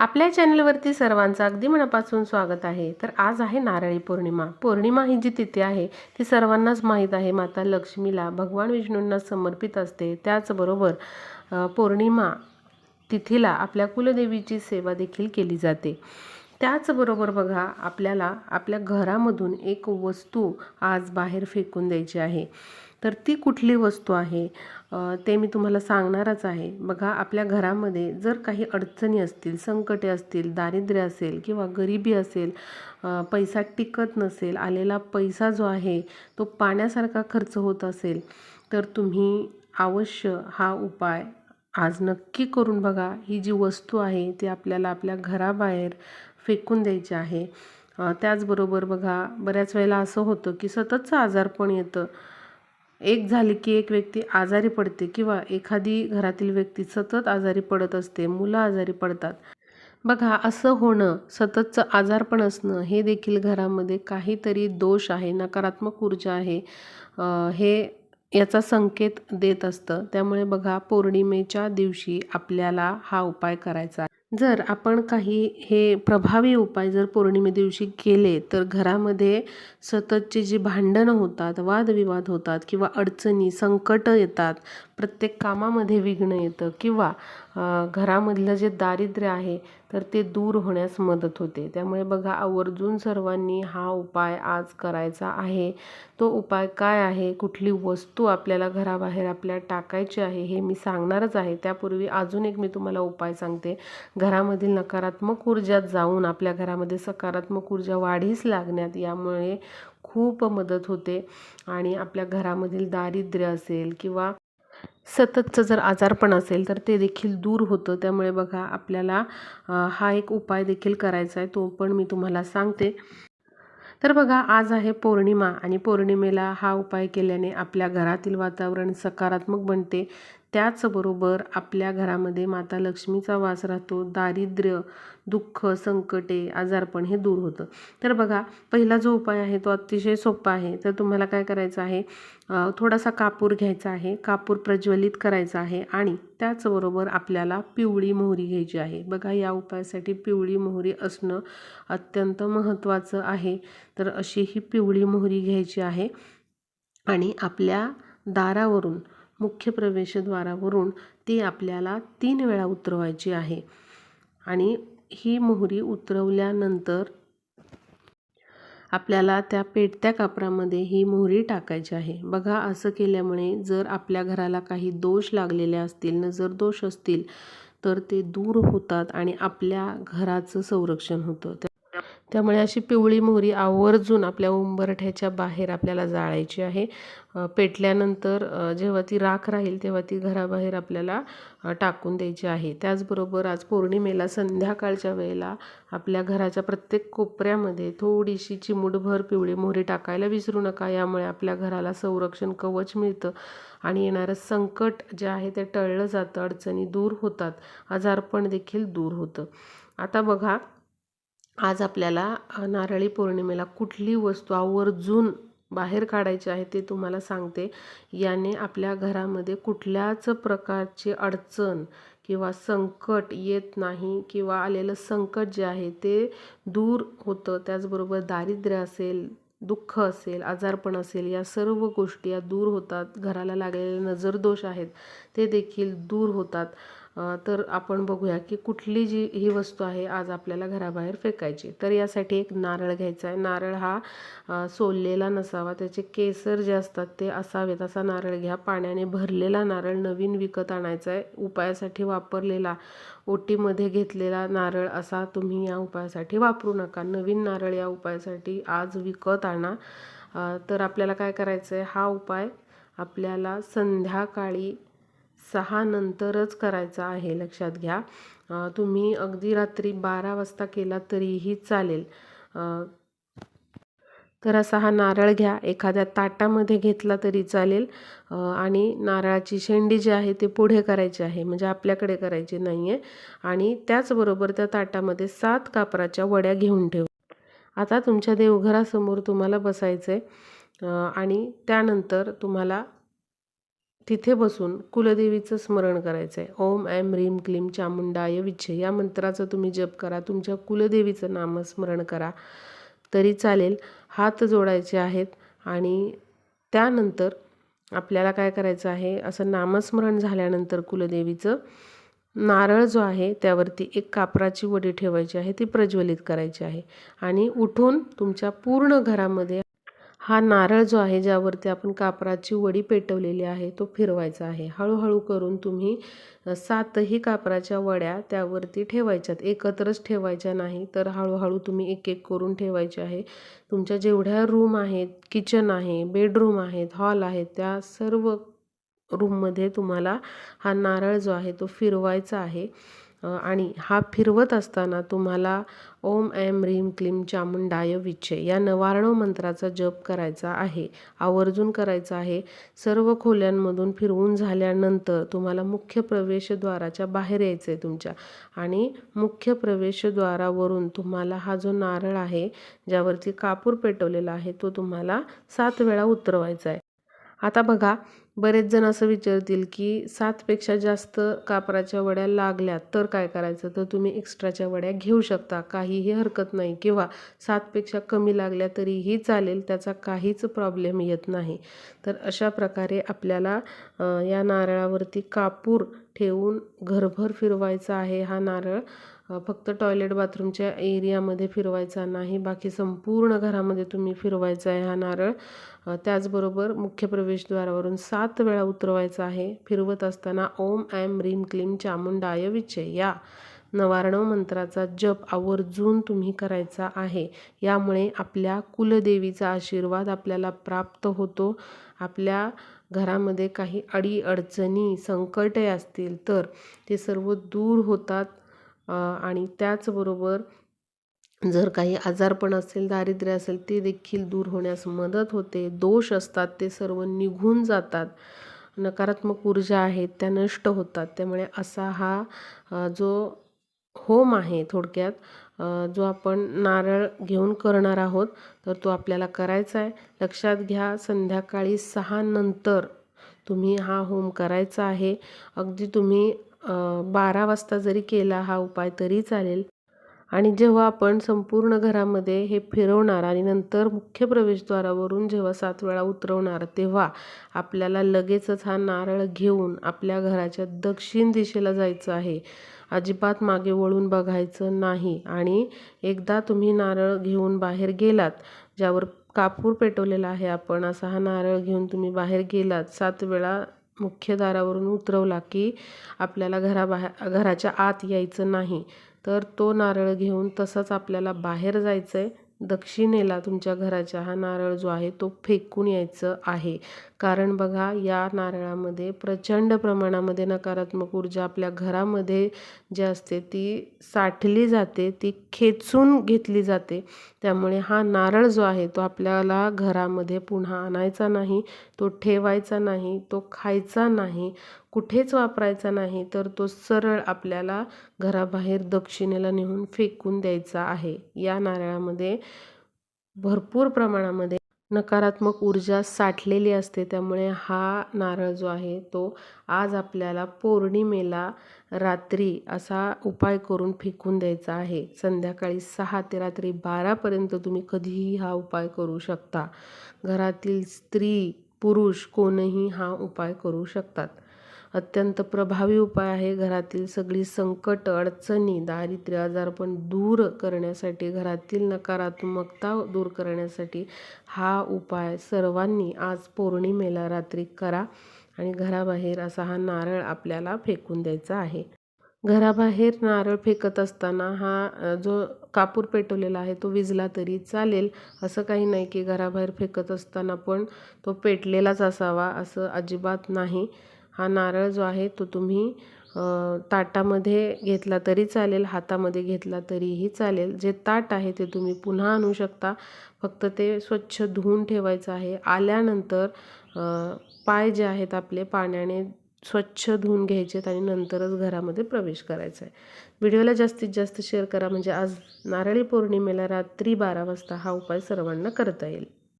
आपल्या चॅनलवरती सर्वांचं अगदी मनापासून स्वागत आहे. तर आज आहे नारळी पौर्णिमा. पौर्णिमा ही जी तिथी आहे ती सर्वांनाच माहीत आहे. माता लक्ष्मीला भगवान विष्णूंना समर्पित असते. त्याचबरोबर पौर्णिमा तिथीला आपल्या कुलदेवीची सेवा देखील केली जाते. त्याचबरोबर बघा आपल्याला आपल्या घरामधून एक वस्तू आज बाहेर फेकून द्यायची आहे. तर ती कुठली वस्तू आहे? ते मी तुम्हाला सांगणारच आहे. बघा आपल्या घरामध्ये जर काही अडचणी असतील संकटे असतील दारिद्र्य असेल किंवा गरिबी असेल पैसा टिकत नसेल आलेला पैसा जो आहे तो पाण्यासारखा खर्च होत असेल तर तुम्ही अवश्य हा उपाय आज नक्की करून बघा. ही जी वस्तू आहे ती आपल्याला आपल्या घराबाहेर फेकून द्यायची आहे. त्याचबरोबर बघा बऱ्याच वेळेला असं होतं की सततचं आजारपण येतं. एक झाली की एक व्यक्ती आजारी पडते किंवा एखादी घरातील व्यक्ती सतत आजारी पडत असते मुलं आजारी पडतात बघा असं होणं सततचं आजारपण असणं हे देखील घरामध्ये काहीतरी दोष आहे नकारात्मक ऊर्जा आहे हे याचा संकेत देत असतं त्यामुळे बघा पौर्णिमेच्या दिवशी आपल्याला हा उपाय करायचा आहे. जर आपण काही हे प्रभावी उपाय जर पौर्णिमे दिवशी केले तर घरामध्ये सततची जी भांडणं होतात वादविवाद होतात किंवा अडचणी संकटं येतात प्रत्येक कामामध्ये विघ्न येतं किंवा घरामधलं जे दारिद्र्य आहे तर ते दूर होण्यास मदत होते. त्यामुळे बघा आवर्जून सर्वांनी हा उपाय आज करायचा आहे. तो उपाय काय आहे? कुठली वस्तू आपल्याला घराबाहेर आपल्या टाकायची आहे हे मी सांगणारच आहे. त्यापूर्वी अजून एक मी तुम्हाला उपाय सांगते. घरामधील नकारात्मक ऊर्जा जाऊन आपल्या घरामध्ये सकारात्मक ऊर्जा वाढीस लागण्यात यामुळे खूप मदत होते. आणि आपल्या घरामधील दारिद्र्य असेल किंवा सततचं जर आजारपण असेल तर ते देखील दूर होतं. त्यामुळे बघा आपल्याला हा एक उपाय देखील करायचा आहे तो पण मी तुम्हाला सांगते. तर बघा आज आहे पौर्णिमा आणि पौर्णिमेला हा उपाय केल्याने आपल्या घरातील वातावरण सकारात्मक बनते. त्याचबरोबर आपल्या घरामध्ये माता लक्ष्मीचा वास राहतो दारिद्र्य दुःख संकटे आजारपण हे दूर होतं. तर बघा पहिला जो उपाय आहे तो अतिशय सोपा आहे. तर तुम्हाला काय करायचं आहे? थोडासा कापूर घ्यायचा आहे कापूर प्रज्वलित करायचा आहे आणि त्याचबरोबर आपल्याला पिवळी मोहरी घ्यायची आहे. बघा या उपायासाठी पिवळी मोहरी असणं अत्यंत महत्त्वाचं आहे. तर अशी ही पिवळी मोहरी घ्यायची आहे आणि आपल्या दारावरून मुख्य प्रवेशद्वारावरून ती आपल्याला तीन वेळा उतरवायची आहे. आणि ही मोहरी उतरवल्यानंतर आपल्याला त्या पेटत्या कापरामध्ये ही मोहरी टाकायची आहे. बघा असं केल्यामुळे जर आपल्या घराला काही दोष लागलेले असतील नजर दोष असतील तर ते दूर होतात आणि आपल्या घराचं संरक्षण होतं. त्यामुळे अशी पिवळी मोहरी आवर्जून आपल्या उंबरठ्याच्या बाहेर आपल्याला जाळायची आहे. पेटल्यानंतर जेव्हा ती राख राहील तेव्हा ती घराबाहेर आपल्याला टाकून द्यायची आहे. त्याचबरोबर आज पौर्णिमेला संध्याकाळच्या वेळेला आपल्या घराच्या प्रत्येक कोपऱ्यामध्ये थोडीशी चिमूटभर पिवळी मोहरी टाकायला विसरू नका. यामुळे आपल्या घराला संरक्षण कवच मिळतं आणि येणारं संकट जे आहे ते टळलं जातं. अडचणी दूर होतात. आजारपण देखील दूर होतं. आता बघा आज आपल्याला नारळी पौर्णिमेला कुठली वस्तू आवर्जून बाहेर काढायची आहे ते तुम्हाला सांगते. याने आपल्या घरामध्ये कुठल्याच प्रकारची अडचण किंवा संकट येत नाही किंवा आलेलं संकट जे आहे ते दूर होतं. त्याचबरोबर दारिद्र्य असेल दुःख असेल आजारपण असेल या सर्व गोष्टी या दूर होतात. घराला लागलेले नजरदोष आहेत ते देखील दूर होतात. तर आपण बघूया की कुठली जी ही वस्तू आहे आज आपल्याला घराबाहेर फेकायची. तर यासाठी एक नारळ घ्यायचा आहे. नारळ हा सोललेला नसावा. त्याचे केसर जे असतात ते असावेत. असा नारळ घ्या. पाण्याने भरलेला नारळ नवीन विकत आणायचा आहे. उपायासाठी वापरलेला ओटीमध्ये घेतलेला नारळ असा तुम्ही या उपायासाठी वापरू नका. नवीन नारळ या उपायासाठी आज विकत आणा. तर आपल्याला काय करायचं आहे हा उपाय आपल्याला संध्याकाळी सहा नंतरच करायचा आहे लक्षात घ्या. तुम्ही अगदी रात्री बारा वाजता केला तरीही चालेल. तर असा हा नारळ घ्या. एखाद्या ताटामध्ये घेतला तरी चालेल. आणि नारळाची शेंडी जी आहे ती पुढे करायची आहे म्हणजे आपल्याकडे करायची नाही आहे आणि त्याचबरोबर त्या ताटामध्ये सात कापराच्या वड्या घेऊन ठेव. आता तुमच्या देवघरासमोर तुम्हाला बसायचं आहे आणि त्यानंतर तुम्हाला तिथे बसून कुलदेवीचं स्मरण करायचं आहे ओम ऐम ह्रीम क्लीम चामुंडाय विच्छे या मंत्राचा तुम्ही जप करा. तुमच्या कुलदेवीचं नामस्मरण करा. तरी चालेल. हात जोडायचे आहेत आणि त्यानंतर आपल्याला काय करायचं आहे? असं नामस्मरण झाल्यानंतर कुलदेवीचं नारळ जो आहे त्यावरती एक कापराची वडी ठेवायची आहे. ती प्रज्वलित करायची आहे. आणि उठून तुमच्या पूर्ण घरामध्ये हा नारळ जो आहे ज्यावरती आपण कापराची वडी पेटवलेली आहे तो फिरवायचा आहे. हळूहळू करून तुम्ही सातही कापराच्या वड्या त्यावरती ठेवायच्यात. एकत्रच ठेवायच्या नाही तर हळूहळू तुम्ही एक एक करून ठेवायचे आहे. तुमच्या जेवढ्या रूम आहेत किचन आहे बेडरूम आहेत हॉल आहेत त्या सर्व रूममध्ये तुम्हाला हा नारळ जो आहे तो फिरवायचा आहे. आणि हा फिरवत असताना तुम्हाला ओम ऐम ह्रीम क्लीम चामुंडाय विच्छे या नवारणव मंत्राचा जप करायचा आहे आवर्जून करायचा आहे. सर्व खोल्यांमधून फिरवून झाल्यानंतर तुम्हाला मुख्य प्रवेशद्वाराच्या बाहेर यायचं आहे तुमच्या. आणि मुख्य प्रवेशद्वारावरून तुम्हाला हा जो नारळ आहे ज्यावरती कापूर पेटवलेला आहे तो तुम्हाला सात वेळा उतरवायचा आहे आता बघा बरेच जण असं विचारतील की सातपेक्षा जास्त कापराच्या वड्या लागल्या तर काय करायचं? तर तुम्ही एक्स्ट्राच्या वड्या घेऊ शकता. काहीही हरकत नाही. किंवा सातपेक्षा कमी लागल्या तरीही चालेल त्याचा काहीच प्रॉब्लेम येत नाही. तर अशा प्रकारे आपल्याला या नारळावरती कापूर ठेवून घरभर फिरवायचा आहे हा नारळ. फक्त टॉयलेट बाथरूमच्या एरियामध्ये फिरवायचा नाही बाकी संपूर्ण घरामध्ये तुम्ही फिरवायचा आहे हा नारळ. त्याचबरोबर मुख्य प्रवेशद्वारावरून सात वेळा उतरवायचा आहे. फिरवत असताना ओम ॲम रीम क्लीम चामुंडाय विचे या नवारणव मंत्राचा जप आवर्जून तुम्ही करायचा आहे. यामुळे आपल्या कुलदेवीचा आशीर्वाद आपल्याला प्राप्त होतो. आपल्या घरामध्ये काही अडी अडचणी संकटे असतील तर ते सर्व दूर होतात. आणि त्याचबरोबर जर काही आजारपण असेल दारिद्र्य असेल ते देखील दूर होण्यास मदत होते. दोष असतात ते सर्व निघून जातात. नकारात्मक ऊर्जा आहेत त्या नष्ट होतात. त्यामुळे असा हा जो होम आहे थोडक्यात जो आपण नारळ घेऊन करणार आहोत तर तो आपल्याला करायचा आहे. लक्षात घ्या संध्याकाळी सहा नंतर तुम्ही हा होम करायचा आहे. अगदी तुम्ही बारा वाजता जरी केला हा उपाय तरी चालेल. आणि जेव्हा आपण संपूर्ण घरामध्ये हे फिरवणार आणि नंतर मुख्य प्रवेशद्वारावरून जेव्हा सात वेळा उतरवणार तेव्हा आपल्याला लगेचच हा नारळ घेऊन आपल्या घराच्या दक्षिण दिशेला जायचं आहे. अजिबात मागे वळून बघायचं नाही. आणि एकदा तुम्ही नारळ घेऊन बाहेर गेलात ज्यावर कापूर पेटवलेला आहे आपण असा हा नारळ घेऊन तुम्ही बाहेर गेलात सात वेळा मुख्य दारावरून उतरवला की आपल्याला घराबाहेर घराच्या आत यायचं नाही. तर तो नारळ घेऊन तसंच आपल्याला बाहेर जायचं आहे दक्षिणेला तुमच्या घराच्या हा नारळ जो आहे तो फेकून यायचं आहे. कारण बघा या नारळामध्ये प्रचंड प्रमाणामध्ये नकारात्मक ऊर्जा आपल्या घरामध्ये जी असते ती साठली जाते ती खेचून घेतली जाते. त्यामुळे हा नारळ जो आहे तो आपल्याला घरामध्ये पुन्हा आणायचा नाही तो ठेवायचा नाही तो खायचा नाही. कुठेच वापरायचा नाही तर तो सरळ आपल्याला घराबाहेर दक्षिणेला नेऊन फेकून द्यायचा आहे. या नारळामध्ये भरपूर प्रमाणामध्ये नकारात्मक ऊर्जा साठलेली असते त्यामुळे हा नारळ जो आहे तो आज आपल्याला पौर्णिमेला रात्री असा उपाय करून फेकून द्यायचा आहे. संध्याकाळी सहा ते रात्री बारापर्यंत तुम्ही कधीही हा उपाय करू शकता. घरातील स्त्री पुरुष कोणीही हा उपाय करू शकतात. अत्यंत प्रभावी उपाय आहे. घरातील सगळी संकट अडचणी दारिद्र्य आजारपण दूर करण्यासाठी घरातील नकारात्मकता दूर करण्यासाठी हा उपाय सर्वांनी आज पौर्णिमेला रात्री करा आणि घराबाहेर असा हा नारळ आपल्याला फेकून द्यायचा आहे. घराबाहेर नारळ फेकत असताना हा जो कापूर पेटवलेला आहे तो विजला तरी चालेल असं काही नाही की घराबाहेर फेकत असताना पण तो पेटलेलाच असावा असं अजिबात नाही. हा नारळ जो आहे तो तुम्ही ताटामध्ये घेतला तरी चालेल हातामध्ये घेतला तरीही चालेल. जे ताट आहे ते तुम्ही पुन्हा आणू शकता. फक्त ते स्वच्छ धुवून ठेवायचं आहे. आल्यानंतर पाय जे आहेत आपले पाण्याने स्वच्छ धुवून घ्यायचेत आणि नंतरच घरामध्ये प्रवेश करायचा आहे. व्हिडिओला जास्तीत जास्त शेअर करा. म्हणजे आज नारळी पौर्णिमेला रात्री बारा वाजता हा उपाय सर्वांना करता येईल.